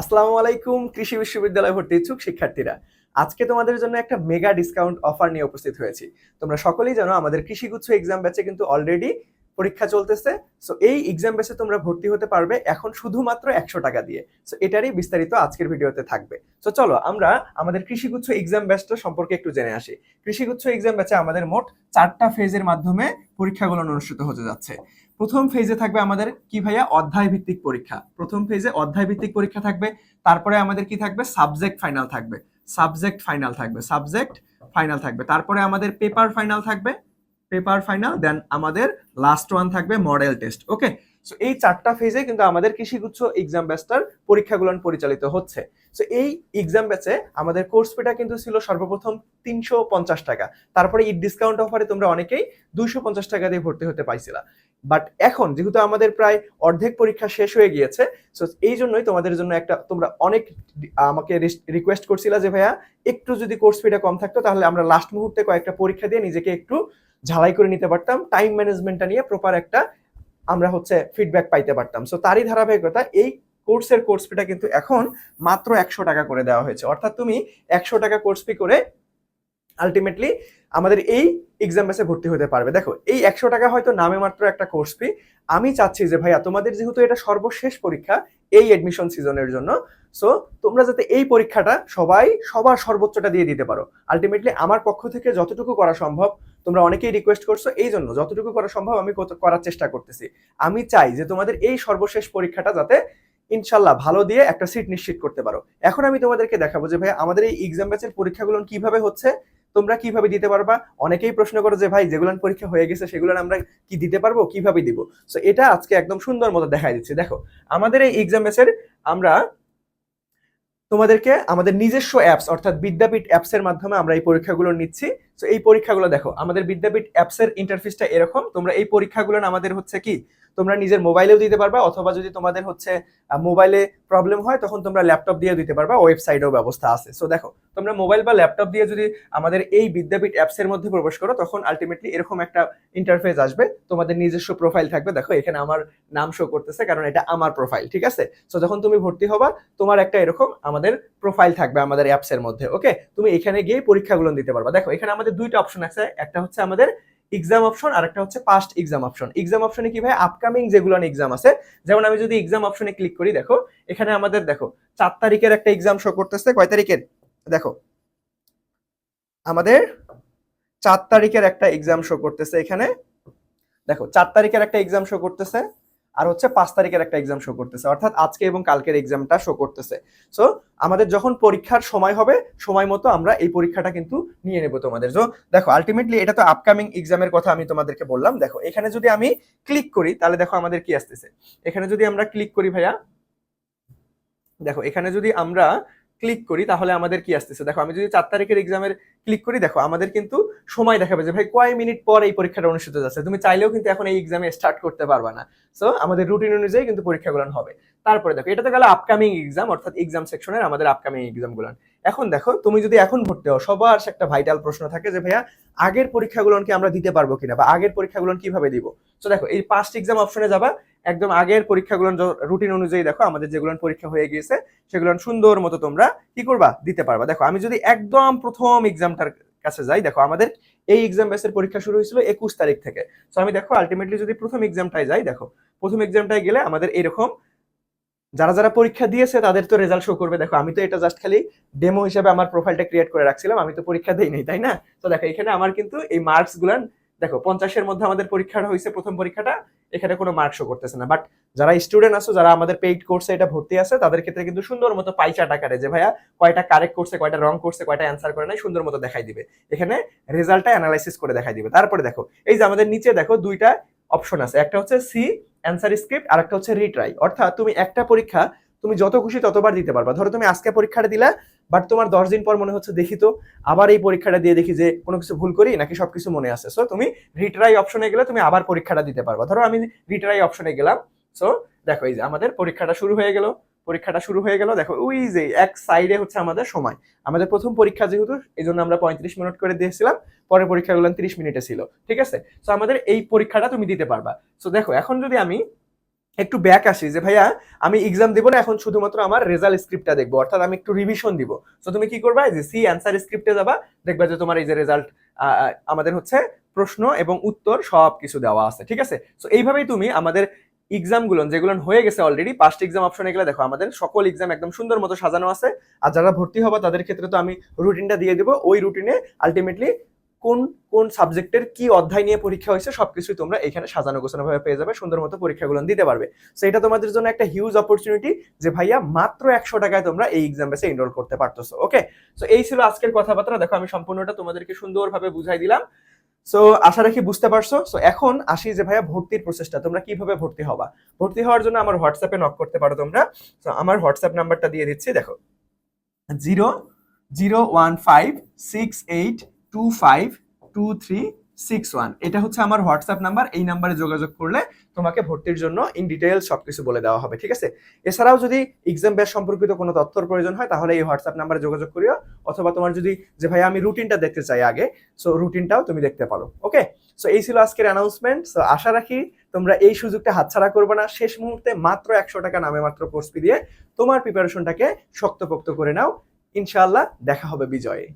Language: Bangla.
আসসালামু আলাইকুম, কৃষি বিশ্ববিদ্যালয় ভর্তি ইচ্ছুক শিক্ষার্থীরা। আজকে তোমাদের জন্য একটা মেগা ডিসকাউন্ট অফার নিয়ে উপস্থিত হয়েছি। তোমরা সকলেই জানো আমাদের কৃষিগুচ্ছ এক্সাম ব্যাচে কিন্তু অলরেডি পরীক্ষা চলতেছে। সো এই এক্সাম ব্যাচে তোমরা ভর্তি হতে পারবে এখন শুধুমাত্র একশো টাকা দিয়ে। সো এটারই বিস্তারিত আজকের ভিডিওতে থাকবে। সো চলো আমরা আমাদের কৃষিগুচ্ছ এক্সাম ব্যাচটা সম্পর্কে একটু জেনে আসি। কৃষিগুচ্ছ এক্সাম ব্যাচে আমাদের মোট চারটা ফেজের মাধ্যমে পরীক্ষাগুলো অনুষ্ঠিত হতে যাচ্ছে। প্রথম ফেজে থাকবে আমাদের কি ভাইয়া? অধ্যায় ভিত্তিক পরীক্ষা। প্রথম ফেজে অধ্যায় ভিত্তিক পরীক্ষা থাকবে। তারপরে আমাদের কি থাকবে? সাবজেক্ট ফাইনাল থাকবে। সাবজেক্ট ফাইনাল থাকবে। সাবজেক্ট ফাইনাল থাকবে। তারপরে আমাদের পেপার ফাইনাল থাকবে। পেপার ফাইনাল দেন আমাদের লাস্ট ওয়ান থাকবে মডেল টেস্ট ওকে সো এই চারটা ফেজে কিন্তু আমাদের কৃষিগুচ্ছ এক্সাম ব্যাচটার পরীক্ষাগুলো পরিচালিত হচ্ছে। সো এই এক্সাম ব্যাচে আমাদের কোর্স ফিটা কিন্তু ছিল সর্বপ্রথম তিনশো পঞ্চাশ টাকা। তারপরে এই ডিসকাউন্ট অফারে তোমরা অনেকেই দুইশো পঞ্চাশ টাকা দিয়ে ভর্তি হতে পাইছিলা বাট এখন যেহেতু আমাদের প্রায় অর্ধেক পরীক্ষা শেষ হয়ে গিয়েছে সো এই জন্যই তোমাদের জন্য একটা তোমরা অনেক আমাকে রিকোয়েস্ট করছিলা যে ভাইয়া, একটু যদি কোর্স ফিটা কম থাকতো, তাহলে আমরা লাস্ট মুহূর্তে কয়েকটা পরীক্ষা দিয়ে নিজেকে একটু ঝালাই করে নিতে পারতাম টাইম ম্যানেজমেন্টটা নিয়ে প্রপার একটা আমরা হচ্ছে ফিডব্যাক পাইতে পারতাম। সো তারই ধারাবাহিকতা এই কোর্সের কোর্স ফিটা কিন্তু এখন মাত্র একশো টাকা করে দেওয়া হয়েছে। অর্থাৎ তুমি একশো টাকা কোর্স ফি করে আলটিমেটলি আমাদের এই এক্সাম বেসে ভর্তি হতে পারবে। দেখো, এই একশো টাকা হয়তো নামে মাত্র একটা কোর্স ফি আমি চাচ্ছি যে, ভাইয়া, তোমাদের যেহেতু এটা সর্বশেষ পরীক্ষা এই এডমিশন সিজনের জন্য সো তোমরা যাতে এই পরীক্ষাটা সবাই সবার সর্বোচ্চটা দিয়ে দিতে পারো। আলটিমেটলি আমার পক্ষ থেকে যতটুকু করা সম্ভব তোমরা অনেকেই রিকোয়েস্ট করছ এই জন্য যতটুকু করা সম্ভব আমি করার চেষ্টা করতেছি। আমি চাই যে তোমাদের এই সর্বশেষ পরীক্ষাটা যাতে ইনশাল্লাহ ভালো দিয়ে একটা সিট নিশ্চিত করতে পারো। এখন আমি তোমাদেরকে দেখাবো যে ভাই আমাদের এই এক্সাম ব্যাচের পরীক্ষাগুলো কীভাবে হচ্ছে, তোমরা কীভাবে দিতে পারবা? অনেকেই প্রশ্ন করো যে ভাই যেগুলো পরীক্ষা হয়ে গেছে সেগুলো আমরা কি দিতে পারব, কীভাবে দিব? সো এটা আজকে একদম সুন্দর মতো দেখাই দিচ্ছি। দেখো, আমাদের এই এক্সাম ব্যাচের আমরা তোমাদেরকে আমাদের নিজস্ব অ্যাপস অর্থাৎ বিদ্যাপীঠ অ্যাপস এর মাধ্যমে আমরা এই পরীক্ষাগুলো নিচ্ছি। তো এই পরীক্ষাগুলো দেখো, আমাদের বিদ্যাপীঠ অ্যাপস এর ইন্টারফেসটা এরকম, তোমরা এই পরীক্ষাগুলো আমাদের হচ্ছে কি তোমরা নিজের মোবাইলেও দিতে পারবা, অথবা যদি তোমাদের হচ্ছে মোবাইলে প্রবলেম হয়, তখন তোমরা ল্যাপটপ দিয়ে দিতে পারবা ওয়েবসাইটেও ব্যবস্থা আছে। সো দেখো, তোমরা মোবাইল বা ল্যাপটপ দিয়ে যদি আমাদের এই বিদ্যাপীঠ অ্যাপসের মধ্যে প্রবেশ করো, তখন আলটিমেটলি এরকম একটা ইন্টারফেস আসবে, তোমাদের নিজস্ব প্রোফাইল থাকবে। দেখো, এখানে আমার নাম শো করতেছে, কারণ এটা আমার প্রোফাইল ঠিক আছে? সো যখন তুমি ভর্তি হবা, তোমার একটা এরকম আমাদের প্রোফাইল থাকবে আমাদের অ্যাপসের মধ্যে ওকে তুমি এখানে গিয়ে পরীক্ষাগুলো দিতে পারবা। দেখো, এখানে আমাদের দুইটা অপশন আছে, একটা হচ্ছে আমাদের এক্সাম অপশন আর একটা হচ্ছে পাস্ট এক্সাম অপশন এক্সাম অপশনে কি ভাই? আপকামিং যেগুলো এক্সাম আছে, যেমন আমি যদি এক্সাম অপশনে ক্লিক করি, দেখো, এখানে আমাদের, দেখো, চার তারিখের একটা এক্সাম শো করতেছে, কয় তারিখের? দেখো, আমাদের চার তারিখের একটা এক্সাম শো করতেছে এখানে। দেখো, চার তারিখের একটা এক্সাম শো করতেছে আর হচ্ছে পাঁচ তারিখের একটা এক্সাম শো করতেছে, অর্থাৎ আজকে এবং কালকের এক্সামটা শো করতেছে। সো আমাদের যখন পরীক্ষার সময় হবে, সময় মতো আমরা এই পরীক্ষাটা কিন্তু নিয়ে নেব তোমাদের। তো দেখো আলটিমেটলি এটা তো আপকামিং এক্সামের কথা আমি তোমাদেরকে বললাম। দেখো, এখানে যদি আমি ক্লিক করি, তাহলে দেখো আমাদের কি আসতেছে। এখানে যদি আমরা ক্লিক করি ভাইয়া, দেখো, এখানে যদি আমরা ক্লিক করি, তাহলে আমাদের কি আসতেছে? দেখো, আমি যদি চার তারিখের এক্সামের ক্লিক করি, দেখো, আমাদের কিন্তু সময় দেখাবে যে, ভাই, কয় মিনিট পর এই পরীক্ষাটা অনুষ্ঠিত যাচ্ছে? তুমি চাইলেও কিন্তু এখন এই এক্সামে স্টার্ট করতে পারবা না। সো আমাদের রুটিন অনুযায়ী কিন্তু পরীক্ষাগুলো হবে। তারপরে দেখো, এটা তো গেল আপকামিং এক্সাম অর্থাৎ এক্সাম সেকশনের আমাদের আপকামিং এক্সাম এক্সামগুলো এখন দেখো, তুমি যদি এখন ভর্তি হও সবার একটা ভাইটাল প্রশ্ন থাকে যে, ভাইয়া, আগের পরীক্ষাগুলো কি আমরা দিতে পারব কিনা বা আগের পরীক্ষাগুলো কীভাবে দিব? তো দেখো, এই পাস্ট এক্সাম অপশনে যাবা, একদম আগের পরীক্ষাগুলো রুটিন অনুযায়ী দেখো, আমাদের যেগুলো পরীক্ষা হয়ে গিয়েছে সেগুলো সুন্দর মতো তোমরা কি করবা? দিতে পারবা। দেখো, আমি যদি একদম প্রথম এক্সামটার কাছে যাই, দেখো, আমাদের এই এক্সাম বেসের পরীক্ষা শুরু হয়েছিল একুশ তারিখ থেকে। তো আমি দেখো আলটিমেটলি যদি প্রথম এক্সামটায় যাই, দেখো, প্রথম এক্সামটায় গেলে আমাদের এরকম যারা যারা পরীক্ষা দিয়েছে, তাদের তো রেজাল্ট শো করবে। দেখো, আমি তো এটা জাস্ট খালি ডেমো হিসেবে আমার প্রোফাইলটা ক্রিয়েট করে রাখছিলাম, আমি তো পরীক্ষা দেই নাই, তাই না? তো দেখো, এখানে আমার কিন্তু এই মার্কস গুলান, দেখো, পঞ্চাশের মধ্যে আমাদের পরীক্ষাটা হয়েছে প্রথম পরীক্ষাটা, এখানে কোনো মার্ক শো করতেছে না। বাট যারা স্টুডেন্ট আছো, যারা আমাদের পেইড কোর্সে এটা ভর্তি আছে, তাদের ক্ষেত্রে কিন্তু সুন্দর মতো পাইচাট আকারে যে, ভাইয়া, কয়টা কারেক্ট করছে কয়টা রং করছে কয়টা অ্যান্সার করে নাই? সুন্দর মতো দেখাই দিবে। এখানে রেজাল্টটা অ্যানালাইসিস করে দেখাই দিবে। তারপরে দেখো, এই যে আমাদের নিচে দেখো, দুইটা অপশন আছে। একটা হচ্ছে সি অ্যান্সার স্ক্রিপ্ট আর একটা হচ্ছে রিট্রাই অর্থাৎ তুমি একটা পরীক্ষা, তুমি যত খুশি ততবার দিতে পারবা। ধরো তুমি আজকে পরীক্ষাটা দিলা বাট তোমার দশ দিন পর মনে হচ্ছে দেখি তো, আবার এই পরীক্ষাটা দিয়ে দেখি যে কোনো কিছু ভুল করি নাকি সব কিছু মনে আছে। সো তুমি রিট্রাই অপশনে গেলে তুমি আবার পরীক্ষাটা দিতে পারবা। ধরো আমি রিট্রাই অপশনে গেলাম। সো দেখো এই যে আমাদের পরীক্ষাটা শুরু হয়ে গেল। পরীক্ষাটা শুরু হয়ে গেল, দেখো, ওই যে এক সাইডে হচ্ছে আমাদের সময়। আমাদের প্রথম পরীক্ষা যেহেতু এই জন্য আমরা পঁয়ত্রিশ মিনিট করে দিয়েছিলাম। পরের পরীক্ষাগুলো তিরিশ মিনিটে ছিল, ঠিক আছে? সো আমাদের এই পরীক্ষাটা তুমি দিতে পারবা। সো দেখো, এখন যদি আমি একটু ব্যাক আসি যে, ভাইয়া, আমি এক্সাম দিব না, এখন শুধুমাত্র আমার রেজাল্ট স্ক্রিপ্টটা দেখব, অর্থাৎ আমি একটু রিভিশন দিব। তো তুমি কি করবা যে সি অ্যান্সার স্ক্রিপ্টে যাবা, দেখবা যে তোমার এই যে রেজাল্ট আমাদের হচ্ছে প্রশ্ন এবং উত্তর সব কিছু দেওয়া আছে, ঠিক আছে? তো এইভাবেই তুমি আমাদের এক্সামগুলো যেগুলো হয়ে গেছে অলরেডি পাস্ট এক্সাম অপশনে গেলে দেখো, আমাদের সকল এক্সাম একদম সুন্দর মতো সাজানো আছে। আর যারা ভর্তি হবে, তাদের ক্ষেত্রে তো আমি রুটিনটা দিয়ে দেবো। ওই রুটিনে আলটিমেটলি কোন কোন সাবজেক্টের কি অধ্যায় নিয়ে পরীক্ষা হয়েছে, সবকিছুই তোমরা এখানে সাজানো গোছানো ভাবে পেয়ে যাবে, সুন্দর মতো পরীক্ষাগুলো দিতে পারবে। তো এটা তোমাদের জন্য একটা হিউজ অপরচুনিটি যে ভাইয়া মাত্র একশো টাকায় তোমরা এই এক্সাম বেসে এনরোল করতে পারতেছো ওকে তো এই ছিল আজকের কথাবার্তা। দেখো, আমি সম্পূর্ণটা তোমাদেরকে সুন্দরভাবে বুঝাই দিলাম। সো আশা রাখি বুঝতে পারছ। সো এখন আসি যে ভাইয়া ভর্তির প্রসেসটা তোমরা কীভাবে ভর্তি হবা? ভর্তি হওয়ার জন্য আমার হোয়াটসঅ্যাপে নক করতে পারো তোমরা। তো আমার হোয়াটসঅ্যাপ নাম্বারটা দিয়ে দিচ্ছি, দেখো। Zero zero one five six eight two five two three six one এটা হচ্ছে আমার হোয়াটসঅ্যাপ নাম্বার এই নাম্বারে যোগাযোগ করলে তোমাকে ভর্তির জন্য ইন ডিটেলস সবকিছু বলে দেওয়া হবে, ঠিক আছে? এছাড়াও যদি এক্সাম ব্যাচ সম্পর্কিত কোনো তথ্যর প্রয়োজন হয়, তাহলে এই হোয়াটসঅ্যাপ নাম্বারে যোগাযোগ করিও। অথবা তোমার যদি, যে ভাই আমি রুটিনটা দেখতে চাই আগে সো রুটিনটাও তুমি দেখতে পারো ওকে সো এই ছিল আজকের অ্যানাউন্সমেন্ট সো আশা রাখি তোমরা এই সুযোগটা হাতছাড়া করবে না। শেষ মুহূর্তে মাত্র একশো টাকা নামে মাত্র কোর্স দিয়ে তোমার প্রিপারেশনটাকে শক্তপোক্ত করে নাও। ইনশাআল্লাহ দেখা হবে বিজয়ে।